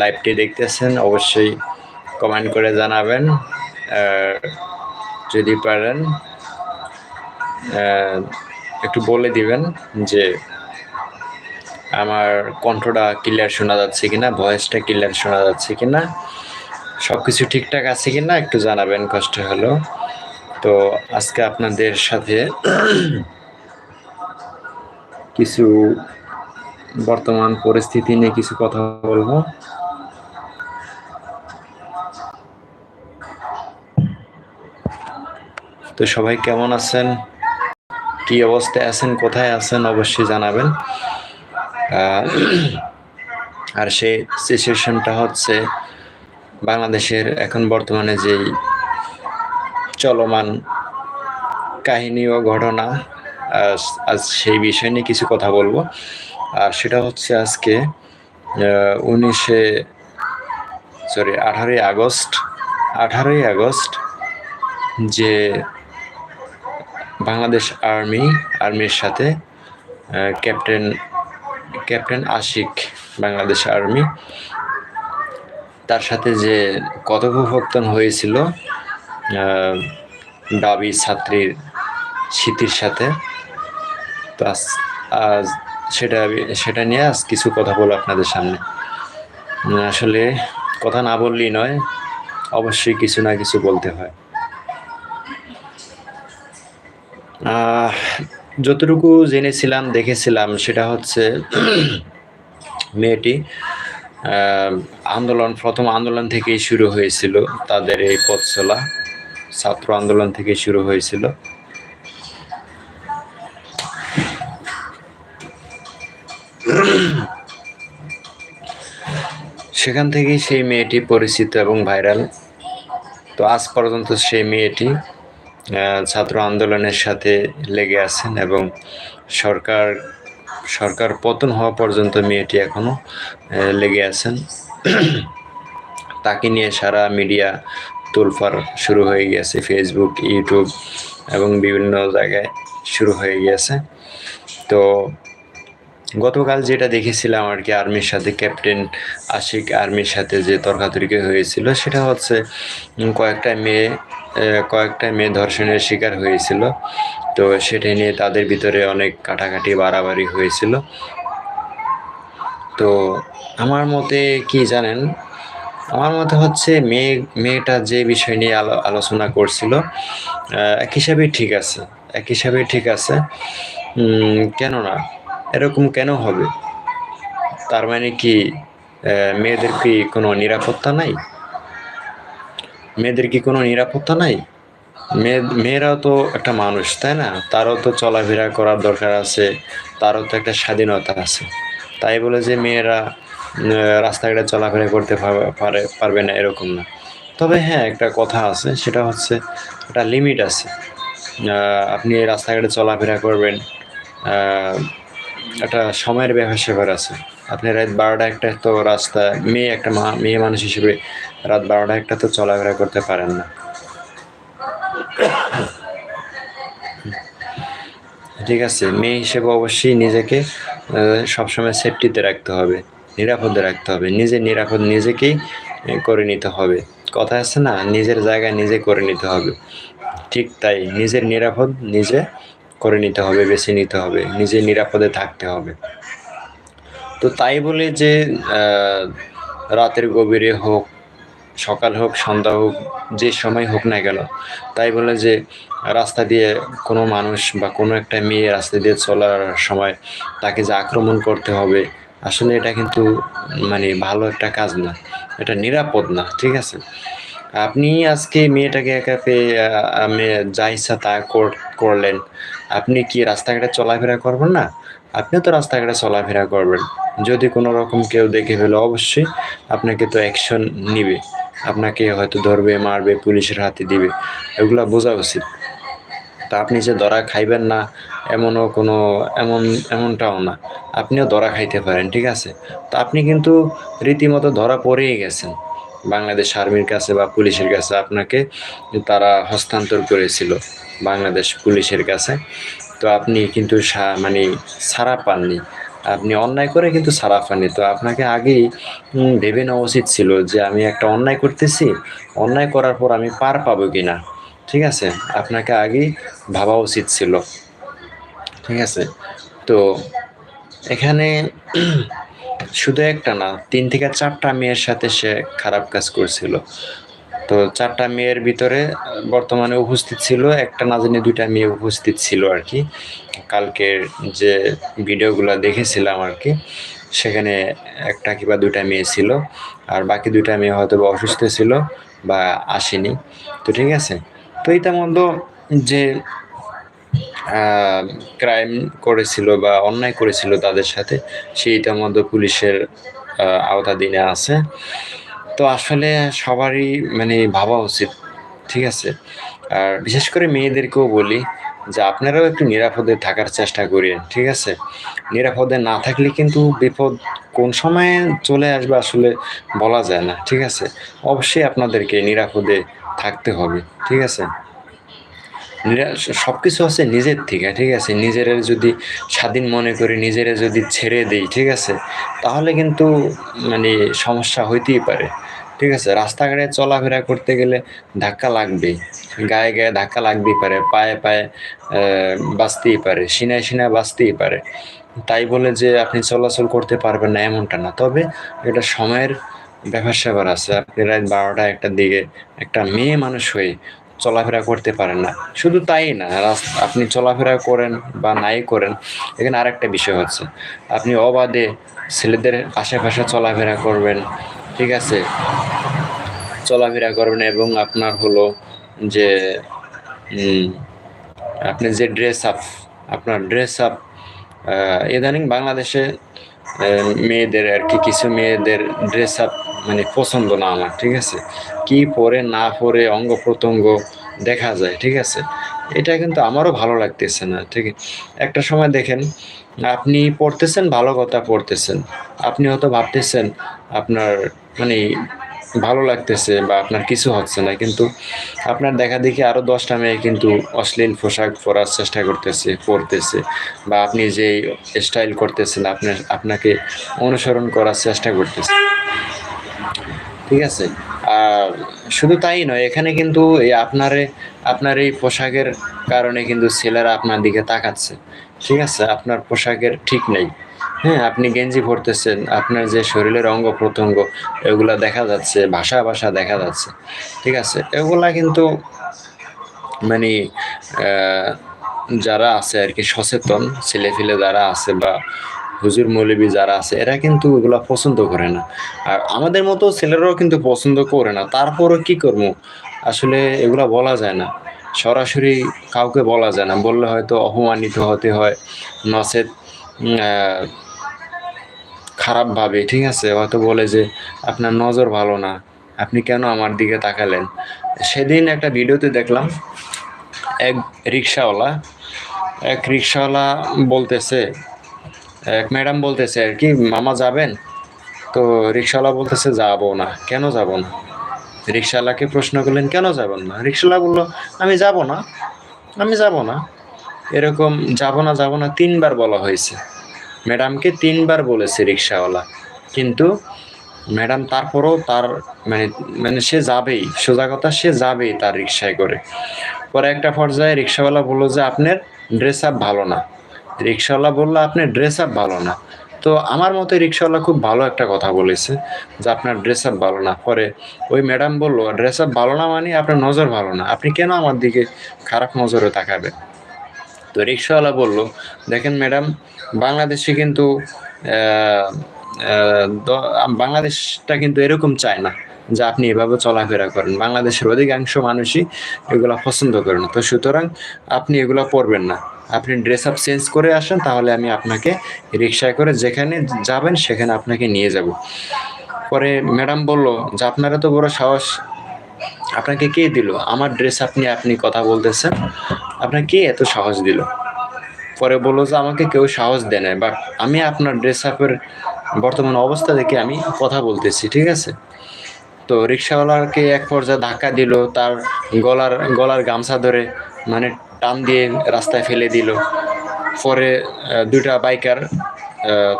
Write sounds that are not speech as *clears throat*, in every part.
লাইভটি দেখতেছেন, অবশ্যই কমেন্ট করে জানাবেন। যদি পারেন একটু বলে দিবেন যে আমার কণ্ঠটা ক্লিয়ার শোনা যাচ্ছে কিনা ভয়েসটা ক্লিয়ার শোনা যাচ্ছে কিনা সব কিছু ঠিকঠাক আছে কিনা একটু জানাবেন, কষ্ট হলো। তো আজকে আপনাদের সাথে কিছু বর্তমান পরিস্থিতি নিয়ে কিছু কথা বলব। তো সবাই কেমন আছেন? কি অবস্থায় আছেন? কোথায় আছেন? অবশ্যই জানাবেন। আর সেই সিচুয়েশনটা হচ্ছে বাংলাদেশের এখন বর্তমানে যেই চলমান কাহিনী ও ঘটনা, আজ আজ সেই বিষয় নিয়ে কিছু কথা বলব। আর সেটা হচ্ছে আজকে উনিশে সরি আঠারোই আগস্ট আঠারোই আগস্ট যে বাংলাদেশ আর্মি, আর্মির সাথে captain captain Ashiq Bangladesh army, তার সাথে যে কথোপকথন হয়েছিল দাবি ছাত্রীর স্মৃতির সাথে, তো আজ সেটা সেটা নিয়ে আজ কিছু কথা বলব আপনাদের সামনে। আসলে কথা না বললেই নয়, অবশ্যই কিছু না কিছু বলতে হয়। যতটুকু জেনেছিলাম, দেখেছিলাম, সেটা হচ্ছে *clears throat* মেয়েটি আন্দোলন, প্রথম আন্দোলন থেকেই শুরু হয়েছিল তাদের এই পথ চলা ছাত্র আন্দোলন থেকে শুরু হয়েছিল। সেখান থেকেই সেই মেয়েটি পরিচিত এবং ভাইরাল। তো আজ পর্যন্ত সেই মেয়েটি ছাত্র আন্দোলনের সাথে লেগে আছেন এবং সরকার সরকার পতন হওয়া পর্যন্ত মেয়েটি এখনও লেগে আছেন। তাকে নিয়ে সারা মিডিয়া তোলফার শুরু হয়ে গিয়েছে ফেসবুক ইউটিউব এবং বিভিন্ন জায়গায় শুরু হয়ে গিয়েছে। তো গতকাল যেটা দেখেছিলাম আর কি আর্মির সাথে ক্যাপ্টেন আশিক আর্মির সাথে যে তর্কাতর্কি হয়েছিল সেটা হচ্ছে কয়েকটা মেয়ে কয়েকটা মেয়ে ধর্ষণের শিকার হয়েছিল। তো সেটা নিয়ে তাদের ভিতরে অনেক কাটাকাটি বাড়াবাড়ি হয়েছিল। তো আমার মতে কি জানেন? আমার মতে হচ্ছে মেয়ে মেয়েটা যে বিষয় নিয়ে আলো- আলোচনা করছিল এক হিসাবে ঠিক আছে এক হিসাবে ঠিক আছে। উম, কেন না এরকম কেন হবে? তার মানে কি মেয়েদের কি কোনো নিরাপত্তা নাই? মেয়েদের কি কোনো নিরাপত্তা নাই? মেয়ে মেয়েরাও তো একটা মানুষ, তাই না? তারও তো চলাফেরা করার দরকার আছে, তারও তো একটা স্বাধীনতা আছে। তাই বলে যে মেয়েরা রাস্তাঘাটে চলাফেরা করতে পারে, পারবে না, এরকম না। তবে হ্যাঁ একটা কথা আছে, সেটা হচ্ছে একটা লিমিট আছে। আপনি রাস্তাঘাটে চলাফেরা করবেন একটা সময়ের ব্যাপার স্যাপার আছে। আপনি রাত বারোটা একটা তো রাস্তা, মেয়ে একটা মা, মেয়ে মানুষ হিসেবে রাত বারোটা একটা তো চলাফেরা করতে পারেন না। ঠিক আছে, মেয়ে হিসেবে অবশ্যই নিজেকে সবসময় সেফটিতে রাখতে হবে, নিরাপদে রাখতে হবে নিজে নিরাপদ নিজেকেই করে নিতে হবে। কথা আছে না, নিজের জায়গায় নিজে করে নিতে হবে। ঠিক তাই, নিজের নিরাপদ নিজে করে নিতে হবে, বেছে নিতে হবে নিজে নিরাপদে থাকতে হবে। তো তাই বলে যে রাতের গভীরে হোক, সকাল হোক, সন্ধ্যা হোক, যে সময় হোক না কেন, তাই বলে যে, রাস্তা দিয়ে কোনো মানুষ বা কোনো একটা মেয়ে রাস্তা দিয়ে চলার সময় তাকে যে আক্রমণ করতে হবে, আসলে এটা কিন্তু মানে ভালো একটা কাজ না, এটা নিরাপদ না, ঠিক আছে? আপনি আজকে মেয়েটাকে একা পেয়ে যা ইচ্ছা তা কর- করলেন। আপনি কি রাস্তাঘাটে চলাফেরা করবেন না? আপনিও তো রাস্তাঘাটে চলাফেরা করবেন। যদি কোনো রকম কেউ দেখে ফেলে, অবশ্যই আপনাকে তো অ্যাকশন নিবে। আপনাকে হয়তো ধরবে, মারবে, পুলিশের হাতে দিবে। এগুলো বোঝা উচিত। তা আপনি যে ধরা খাইবেন না, এমনও কোনো, এমন, এমনটাও না। আপনিও ধরা খাইতে পারেন, ঠিক আছে? তা আপনি কিন্তু রীতিমতো ধরা পড়েই গেছেন। বাংলাদেশ আর্মির কাছে বা পুলিশের কাছে আপনাকে তারা হস্তান্তর করেছিল বাংলাদেশ পুলিশের কাছে। তো আপনি কিন্তু মানে ছাড়া পাননি। আপনি অন্যায় করে কিন্তু সারা পাননি। তো আপনাকে আগেই ভেবে নেওয়া উচিত ছিল যে আমি একটা অন্যায় করতেছি। অন্যায় করার পর আমি পার পাবো কিনা। ঠিক আছে? আপনাকে আগেই ভাবা উচিত ছিল। ঠিক আছে? তো এখানে শুধু একটা না, তিন থেকে চারটা মেয়ের সাথে সে খারাপ কাজ করছিল। তো চারটা মেয়ের ভিতরে বর্তমানে উপস্থিত ছিল, একটা না জানি দুইটা মেয়ে উপস্থিত ছিল আর কি। কালকের যে ভিডিওগুলো দেখেছিলাম আর কি, সেখানে একটা কিংবা দুইটা মেয়ে ছিল, আর বাকি দুইটা মেয়ে হয়তো বা অসুস্থ ছিল বা আসেনি। তো ঠিক আছে। তো ইতিমধ্যে যে ক্রাইম করেছিল বা অন্যায় করেছিল তাদের সাথে সে মধ্যে পুলিশের আওতাধীনে আছে। তো আসলে সবারই মানে ভাবা উচিত, ঠিক আছে? আর বিশেষ করে মেয়েদেরকেও বলি যে আপনারাও একটু নিরাপদে থাকার চেষ্টা করেন ঠিক আছে? নিরাপদে না থাকলে কিন্তু বিপদ কোন সময়ে চলে আসবে আসলে বলা যায় না, ঠিক আছে? অবশ্যই আপনাদেরকে নিরাপদে থাকতে হবে, ঠিক আছে? সব কিছু আছে নিজের থেকে, ঠিক আছে? নিজের যদি স্বাধীন মনে করি, নিজেরা যদি ছেড়ে দেই, ঠিক আছে? তাহলে কিন্তু মানে সমস্যা হইতেই পারে, ঠিক আছে? রাস্তাঘাটে চলাফেরা করতে গেলে ধাক্কা লাগবেই, গায়ে গায়ে ধাক্কা লাগতেই পারে, পায়ে পায়ে বাঁচতেই পারে, সিনায় সিনায় বাঁচতেই পারে। তাই বলে যে আপনি চলাচল করতে পারবেন না এমনটা না। তবে এটা সময়ের ব্যাপার স্যাপার আছে। আপনি রাত বারোটা একটার দিকে একটা মেয়ে মানুষ হয়ে চলাফেরা করতে পারেন না। শুধু তাই না আপনি চলাফেরা করেন বা নাই করেন, এখানে আরেকটা বিষয় হচ্ছে। আপনি অবাধে ছেলেদের আশেপাশে চলাফেরা করবেন, ঠিক আছে? চলাফেরা করবেন এবং আপনার হলো যে আপনি যে ড্রেস আপ আপনার ড্রেস আপ ইদানিং বাংলাদেশে মেয়েদের আর কি, কিছু মেয়েদের ড্রেস আপ মানে পছন্দ না আমার, ঠিক আছে? কি পরে না পরে অঙ্গ প্রত্যঙ্গ দেখা যায়, ঠিক আছে? এটা কিন্তু আমারও ভালো লাগতেছে না, ঠিক একটা সময় দেখেন, আপনি পড়তেছেন, ভালো কথা পড়তেছেন। আপনি হয়তো ভাবতেছেন, আপনার মানে ভালো লাগতেছে বা আপনার কিছু হচ্ছে না, কিন্তু আপনার দেখা দেখি আরও দশটা মেয়ে কিন্তু অশ্লীল পোশাক পরার চেষ্টা করতেছে, পরতেছে বা আপনি যে স্টাইল করতেছেন, আপনার, আপনাকে অনুসরণ করার চেষ্টা করতেছে। ঠিক আছে? আর শুধু তাই নয়, এখানে কিন্তু এই আপনারে, আপনার এই পোশাকের কারণে কিন্তু ছেলেরা আপনার দিকে তাকাচ্ছে। ঠিক আছে? আপনার পোশাকের ঠিক নেই। হ্যাঁ আপনি গেঞ্জি পরতেছেন, আপনার যে শরীরের অঙ্গ প্রত্যঙ্গ, এগুলা দেখা যাচ্ছে, ভাষা ভাষা দেখা যাচ্ছে। ঠিক আছে? এগুলা কিন্তু মানে যারা আছে আর কি সচেতন, ছেলেফেলে যারা আছে বা হুজুর, মৌলবী যারা আছে, এরা কিন্তু এগুলা পছন্দ করে না। আর আমাদের মতো ছেলেরাও কিন্তু পছন্দ করে না। তারপরও কি করব? আসলে এগুলা বলা যায় না। সরাসরি কাউকে বলা যায় না। বললে হয়তো অপমানিত হতে হয় নচেত খারাপ ভাবে, ঠিক আছে? হয়তো বলে যে, আপনার নজর ভালো না। আপনি কেন আমার দিকে তাকালেন? সেদিন একটা ভিডিওতে দেখলাম, এক রিক্সাওয়ালা এক রিক্সাওয়ালা বলতেছে এক ম্যাডাম বলতেছে আর কি, মামা যাবেন? তো রিক্সাওয়ালা বলতেছে, যাব না। কেন যাব না? রিক্সাওয়ালাকে প্রশ্ন করলেন, কেন যাবেন না? রিক্সাওয়ালা বলল, আমি যাব না, আমি যাব না। এরকম যাব না যাব না তিনবার বলা হয়েছে। ম্যাডামকে তিনবার বলেছে রিক্সাওয়ালা। কিন্তু ম্যাডাম তারপরও তার মানে মানে সে যাবেই, সোজা কথা, সে যাবেই তার রিক্সায় করে। পরে একটা পর্যায়ে রিক্সাওয়ালা বলল যে, আপনার ড্রেস আপ ভালো না। রিক্সাওয়ালা বলল আপনার ড্রেস আপ ভালো না। তো আমার মতে রিক্সাওয়ালা খুব ভালো একটা কথা বলেছে যে, আপনার ড্রেস আপ ভালো না। পরে ওই ম্যাডাম বলল ড্রেস আপ ভালো না মানে আপনার নজর ভালো না। আপনি কেন আমার দিকে খারাপ নজরে তাকাবেন? তো রিক্সাওয়ালা বলল, দেখেন ম্যাডাম, বাংলাদেশে কিন্তু বাংলাদেশটা কিন্তু এরকম চায় না যে, আপনি এভাবে চলাফেরা করেন। বাংলাদেশের অধিকাংশ মানুষই এগুলা পছন্দ করে না। তো সুতরাং আপনি এগুলা পরবেন না। আপনি ড্রেস আপ চেঞ্জ করে আসেন, তাহলে আমি আপনাকে রিক্সায় করে যেখানে যাবেন, সেখানে আপনাকে নিয়ে যাব। পরে ম্যাডাম বলল, যে আপনার এত বড় সাহস। আপনাকে কে দিল? আমার ড্রেস আপনি আপনি কথা বলতেছেন। আপনাকে কে এত সাহস দিল? পরে বলল যে, আমাকে কেউ সাহস দেয় না বাট আমি আপনার ড্রেস আপের বর্তমান অবস্থা দেখে আমি কথা বলতেছি, ঠিক আছে? তো রিক্সাওয়ালাকে এক পর্যায়ে ধাক্কা দিল, তার গলার গলার গামছা ধরে মানে টান দিয়ে রাস্তায় ফেলে দিল। পরে দুইটা বাইকার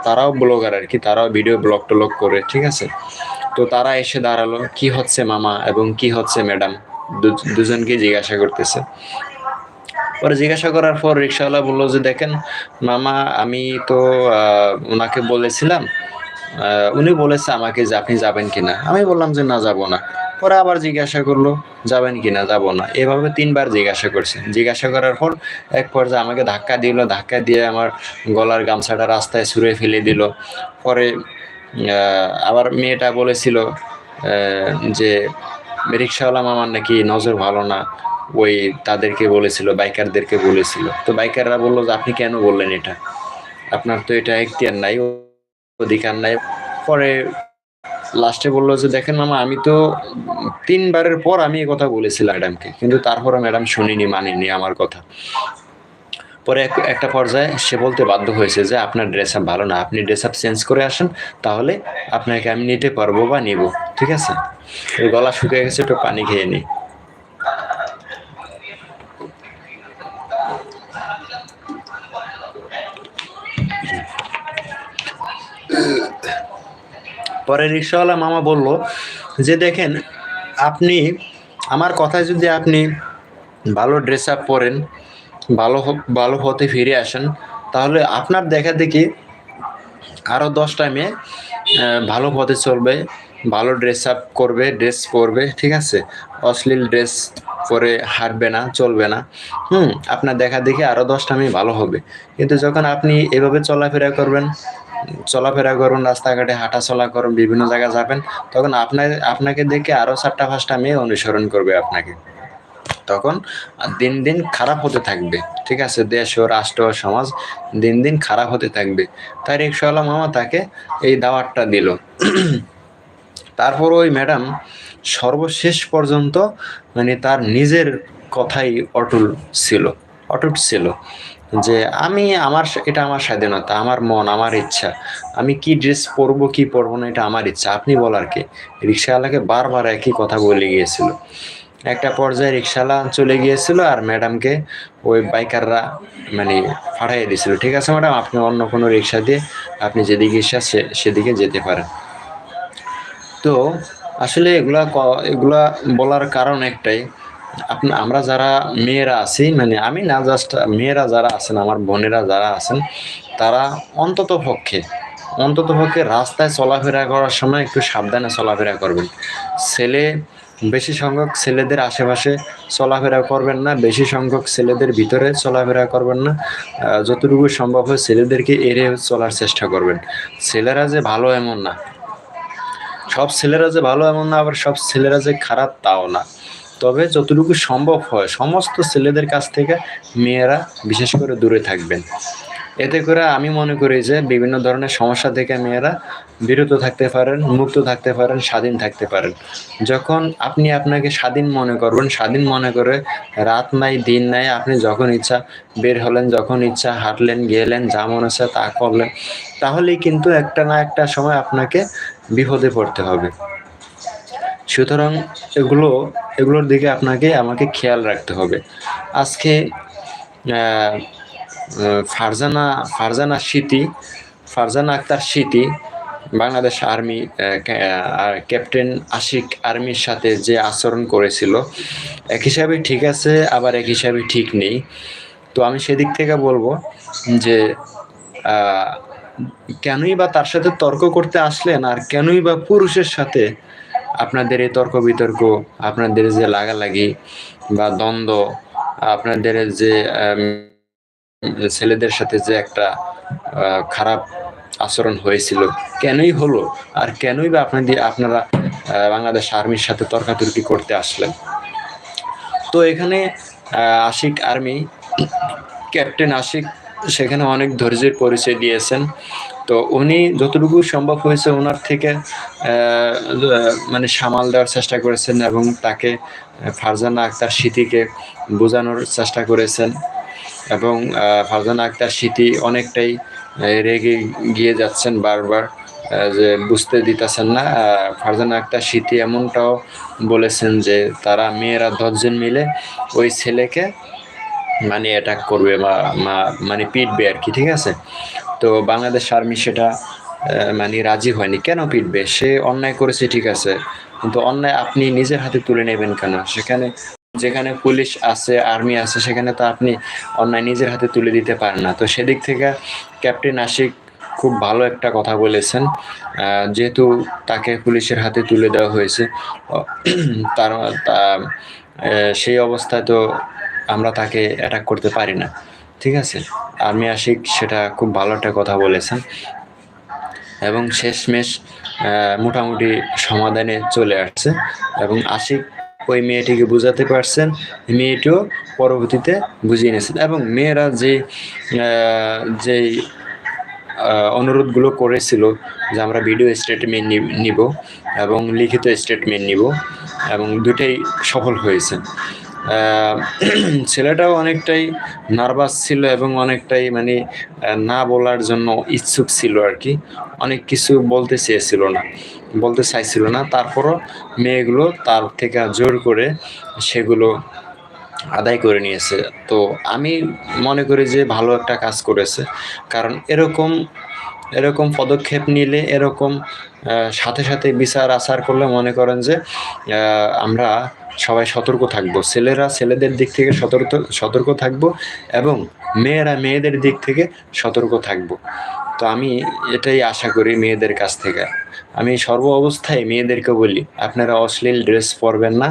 তারাও ব্লগার আর কি, তারাও ভিডিও ব্লগ টলগ করে, ঠিক আছে? তো তারা এসে দাঁড়াল, কি হচ্ছে মামা এবং কি হচ্ছে ম্যাডাম দুজনকে জিজ্ঞাসা করতেছে। পরে জিজ্ঞাসা করার পর রিক্সাওয়ালা বলল যে, দেখেন মামা, আমি তো ওনাকে বলেছিলাম উনি বলেছে আমাকে যে আপনি যাবেন কিনা। আমি বললাম যে, না, যাব না। পরে আবার জিজ্ঞাসা করল, যাবেন কি না যাব না। এভাবে তিনবার জিজ্ঞাসা করছে। জিজ্ঞাসা করার পর এক পর্যায়ে আমাকে ধাক্কা দিল, ধাক্কা দিয়ে আমার গলার গামছাটা রাস্তায় ছুঁড়ে ফেলে দিল। পরে আবার মেয়েটা বলেছিল যে, রিক্সাওয়ালা মামার নাকি নজর ভালো না। ওই তাদেরকে বলেছিল, বাইকারদেরকে বলেছিল। তো বাইকাররা বলল, যে, আপনি কেন বললেন এটা? আপনার তো এটা এখতিয়ার নাই, অধিকার নাই। পরে লাস্টে বলল যে, দেখেন মামা, আমি তো তিনবারের পর আমি এই কথা বলেছিলাম ম্যাডামকে, কিন্তু তারপরে ম্যাডাম শুনিনি, মানিনি আমার কথা। পরে এক- একটা পর্যায়ে সে বলতে বাধ্য হয়েছে যে, আপনার ড্রেস আপ ভালো না, আপনি ড্রেস আপ চেঞ্জ করে আসেন, তাহলে আপনাকে আমি নিতে পারব বা নিব, ঠিক আছে? গলা শুকিয়ে গেছে, একটু পানি খেয়ে নিই। পরে রিক্সাওয়ালা মামা বলল, যে দেখেন, আপনি, আমার কথায় যদি আপনি ভালো ড্রেস আপ পরেন, ভালো ভালো হতে ফিরে আসেন, তাহলে আপনার দেখা দেখি আরও দশটা মেয়ে ভালো পথে চলবে, ভালো ড্রেস আপ করবে ড্রেস পরবে, ঠিক আছে? অশ্লীল ড্রেস পরে হাঁটবে না, চলবে না। হুম, আপনার দেখা দেখি আরও দশটা মেয়ে ভালো হবে। কিন্তু যখন আপনি এভাবে চলাফেরা করবেন চলাফেরা করুন, রাস্তাঘাটে হাঁটা চলা করুন, বিভিন্ন জায়গায় যাবেন, তখন আপনার, আপনাকে দেখে আরও চারটা পাঁচটা মেয়ে অনুসরণ করবে আপনাকে। তখন দিন দিন খারাপ হতে থাকবে, ঠিক আছে? দেশ ও রাষ্ট্র ও সমাজ দিন দিন খারাপ হতে থাকবে। তাই রিক্সাওয়ালা মামা তাকে এই দাওয়াতটা দিল। তারপর ওই ম্যাডাম সর্বশেষ পর্যন্ত মানে তার নিজের কথাই অটল ছিল, অটুট ছিল। যে আমি আমার এটা আমার স্বাধীনতা, আমার মন, আমার ইচ্ছা। আমি কি ড্রেস পরবো, কি পরবো না, এটা আমার ইচ্ছা। আপনি বলার কে? রিক্সাওয়ালাকে বারবার একই কথা বলে গিয়েছিল। একটা পর্যায়ে রিক্সাওয়ালা চলে গিয়েছিল আর ম্যাডামকে ওই বাইকাররা মানে পাঠিয়ে দিয়েছিল। ঠিক আছে ম্যাডাম, আপনি অন্য কোনো রিক্সা দিয়ে আপনি যেদিকে ইচ্ছা সেদিকে যেতে পারেন। তো আসলে এগুলা এগুলা বলার কারণ একটাই। আমরা যারা মেয়েরা আছি মানে আমি না জাস্ট মেয়েরা যারা আছেন, আমার বোনেরা যারা আছেন, তারা অন্তত পক্ষে অন্তত পক্ষে রাস্তায় চলাফেরা করার সময় একটু সাবধানে চলাফেরা করবেন। ছেলে, বেশি সংখ্যক ছেলেদের আশেপাশে চলাফেরা করবেন না, বেশি সংখ্যক ছেলেদের ভিতরে চলাফেরা করবেন না যতটুকু সম্ভব হয় ছেলেদেরকে এড়িয়ে চলার চেষ্টা করবেন। ছেলেরা যে ভালো এমন না। সব ছেলেরা যে ভালো এমন না, আবার সব ছেলেরা যে খারাপ, তাও না। তবে যতটুকু সম্ভব হয়, সমস্ত ছেলেদের কাছ থেকে মেয়েরা বিশেষ করে দূরে থাকবেন। এতে করে আমি মনে করি যে বিভিন্ন ধরনের সমস্যা থেকে মেয়েরা বিরত থাকতে পারেন, মুক্ত থাকতে পারেন, স্বাধীন থাকতে পারেন। যখন আপনি আপনাকে স্বাধীন মনে করবেন, স্বাধীন মনে করে রাত নাই, দিন নাই, আপনি যখন ইচ্ছা বের হলেন, যখন ইচ্ছা হাঁটলেন, গেলেন, যা মনে হচ্ছে তা করলেন, তাহলেই কিন্তু একটা না একটা সময় আপনাকে বিপদে পড়তে হবে। সুতরাং এগুলো, এগুলোর দিকে আপনাকে, আমাকে খেয়াল রাখতে হবে। আজকে ফারজানা ফারজানা স্মৃতি ফারজানা আক্তার স্মৃতি বাংলাদেশ আর্মি ক্যাপ্টেন আশিক আর্মির সাথে যে আচরণ করেছিল, এক হিসাবে ঠিক আছে, আবার এক হিসাবে ঠিক নেই। তো আমি সেদিক থেকে বলব যে কেনই বা তার সাথে তর্ক করতে আসলেন আর কেনই বা পুরুষের সাথে আপনাদের এই তর্ক বিতর্ক, আপনাদের যে লাগালাগি বা দ্বন্দ্ব, আপনাদের যে ছেলেদের সাথে যে একটা খারাপ আচরণ হয়েছিল, কেনই হলো? আর কেনই বা আপনাদের, আপনারা বাংলাদেশ আর্মির সাথে তর্কাতর্কি করতে আসলেন? তো এখানে আশিক আর্মি, ক্যাপ্টেন আশিক, সেখানে অনেক ধৈর্যের পরিচয় দিয়েছেন। তো উনি যতটুকু সম্ভব হয়েছে ওনার থেকে মানে সামাল দেওয়ার চেষ্টা করেছেন এবং তাকে ফারজানা আক্তার স্মৃতিকে বোঝানোর চেষ্টা করেছেন এবং ফারজানা আক্তার স্মৃতি অনেকটাই রেগে গিয়ে যাচ্ছেন বারবার যে বুঝতে দিতেছেন না। ফারজানা আক্তার স্মৃতি এমনটাও বলেছেন যে তারা মেয়েরা দশজন মিলে ওই ছেলেকে মানে অ্যাটাক করবে বা মানে পিটবে আর কি, ঠিক আছে? তো বাংলাদেশ আর্মি সেটা মানে রাজি হয়নি। কেন পিটবে? সে অন্যায় করেছে, ঠিক আছে। কিন্তু অন্যায় আপনি নিজের হাতে তুলে নেবেন কেন? সেখানে, যেখানে পুলিশ আছে আর্মি আছে, সেখানে তো আপনি অন্যায় নিজের হাতে তুলে দিতে পারেন না। তো সেদিক থেকে ক্যাপ্টেন আশিক খুব ভালো একটা কথা বলেছেন। যেহেতু তাকে পুলিশের হাতে তুলে দেওয়া হয়েছে তার সেই অবস্থায় তো আমরা তাকে অ্যাটাক করতে পারি না। ঠিক আছে? আর্মি আশিক, সেটা খুব ভালো একটা কথা বলেছেন। এবং শেষমেশ মোটামুটি সমাধানে চলে আসছে। এবং আশিক ওই মেয়েটিকে বোঝাতে পারছেন, মেয়েটিও পরবর্তীতে বুঝিয়ে নিয়েছেন এবং মেয়েরা যে যেই অনুরোধগুলো করেছিল যে আমরা ভিডিও স্টেটমেন্ট নিব এবং লিখিত স্টেটমেন্ট নিব এবং দুটাই সফল হয়েছে। *clears throat* ছেলেটাও অনেকটাই নার্ভাস ছিল এবং অনেকটাই মানে না বলার জন্য ইচ্ছুক ছিল আর কি। অনেক কিছু বলতে চেয়েছিল না, বলতে চাইছিল না। তারপরও মেয়েগুলো তার থেকে জোর করে সেগুলো আদায় করে নিয়েছে। তো আমি মনে করি যে ভালো একটা কাজ করেছে। কারণ এরকম এরকম পদক্ষেপ নিলে এরকম সাথে সাথে বিচার আচার করলে মনে করেন যে আমরা সবাই সতর্ক থাকব। ছেলেরা ছেলেদের দিক থেকে সতর্ক সতর্ক থাকব এবং মেয়েরা মেয়েদের দিক থেকে সতর্ক থাকব। তো আমি এটাই আশা করি মেয়েদের কাছ থেকে। আমি সর্ব অবস্থায় মেয়েদেরকে বলি, আপনারা অশ্লীল ড্রেস পরবেন না,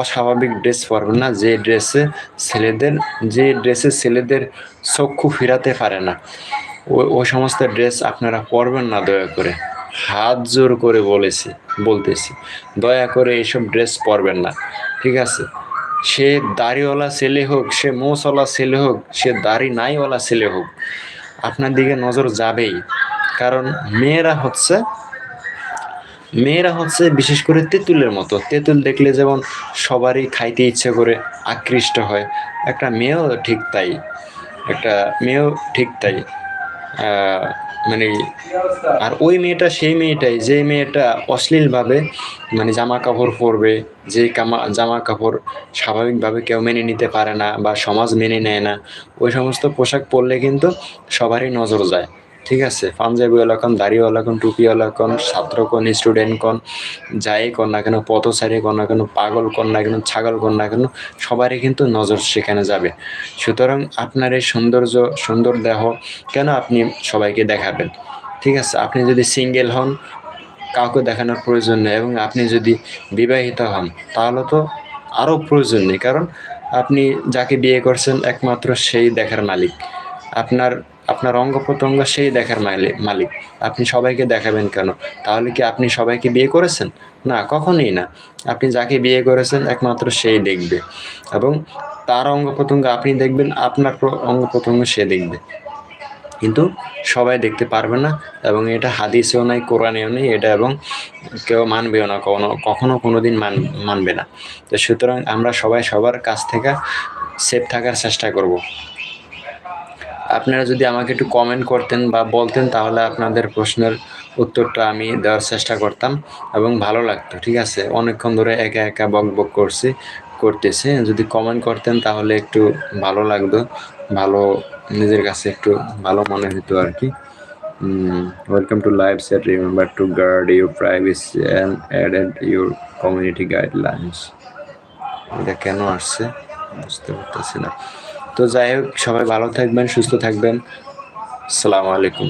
অস্বাভাবিক ড্রেস পরবেন না, যে ড্রেসে ছেলেদের, যে ড্রেসে ছেলেদের চক্ষু ফিরাতে পারে না ওই ওই সমস্ত ড্রেস আপনারা পরবেন না দয়া করে। হাত জোর করে বলেছি, বলতেছি, দয়া করে এইসব ড্রেস পরবেন না। ঠিক আছে? সে দাড়িওয়ালা ছেলে হোক, সে মোসওয়ালা ছেলে হোক, সে দাড়ি নাইওয়ালা ছেলে হোক, আপনার দিকে নজর যাবেই। কারণ মেয়েরা হচ্ছে মেয়েরা হচ্ছে বিশেষ করে তেঁতুলের মতো। তেঁতুল দেখলে যেমন সবারই খাইতে ইচ্ছে করে আকৃষ্ট হয়। একটা মেয়েও ঠিক তাই, একটা মেয়েও ঠিক তাই। মানে আর ওই মেয়েটা সেই মেয়েটাই, যে মেয়েটা অশ্লীলভাবে মানে জামা কাপড় পরবে, যে কামা জামা কাপড় স্বাভাবিকভাবে কেউ মেনে নিতে পারে না বা সমাজ মেনে নেয় না, ওই সমস্ত পোশাক পরলে কিন্তু সবারই নজর যায়। ঠিক আছে, পাঞ্জাবিওয়ালা কোন, দাড়িওয়ালা কোন, টুপিওয়ালা কোন, ছাত্র কোন স্টুডেন্ট কোন, যাই কোন না কেন, পথচারী কোন না কেন, পাগল কোন না কেন, ছাগল কোন না কেন, সবারই কিন্তু নজর সেখানে যাবে। সুতরাং আপনার এই সৌন্দর্য, সুন্দর দেহ কেন আপনি সবাইকে দেখাবেন? ঠিক আছে, আপনি যদি সিঙ্গেল হন, কাউকে দেখানোর প্রয়োজন নেই এবং আপনি যদি বিবাহিত হন, তাহলে তো আরও প্রয়োজন নেই। কারণ আপনি যাকে বিয়ে করছেন, একমাত্র সেই দেখার মালিক। আপনার আপনার অঙ্গ প্রত্যঙ্গ সেই দেখার মালি- মালিক। আপনি সবাইকে দেখাবেন কেন? তাহলে কি আপনি সবাইকে বিয়ে করেছেন? না, কখনোই না। আপনি যাকে বিয়ে করেছেন একমাত্র সেই দেখবে। এবং তার অঙ্গ প্রত্যঙ্গ আপনি দেখবেন, আপনার অঙ্গ প্রত্যঙ্গ সে দেখবে। কিন্তু সবাই দেখতে পারবে না, এবং এটা হাদিসেও নাই, কোরআনেও নেই, এটা এবং কেউ মানবেও না কখনো কখনো কোনো দিন মান মানবে না। তো সুতরাং আমরা সবাই সবার কাছ থেকে সেফ থাকার চেষ্টা করব। আপনারা যদি আমাকে একটু কমেন্ট করতেন বা বলতেন, তাহলে আপনাদের প্রশ্নের উত্তরটা আমি দেওয়ার চেষ্টা করতাম এবং ভালো লাগতো, ঠিক আছে? অনেকক্ষণ ধরে একা একা বক বক করছি, করতেছে। যদি কমেন্ট করতেন, তাহলে একটু ভালো লাগতো, ভালো, নিজের কাছে একটু ভালো মনে হতো আর কি। Welcome to live set remember to guard your privacy and added your community guidelines এটা কেন আসছে? বুঝতে পারতেছি না। তো যাই হোক সবাই ভালো থাকবেন সুস্থ থাকবেন। সালামু আলাইকুম।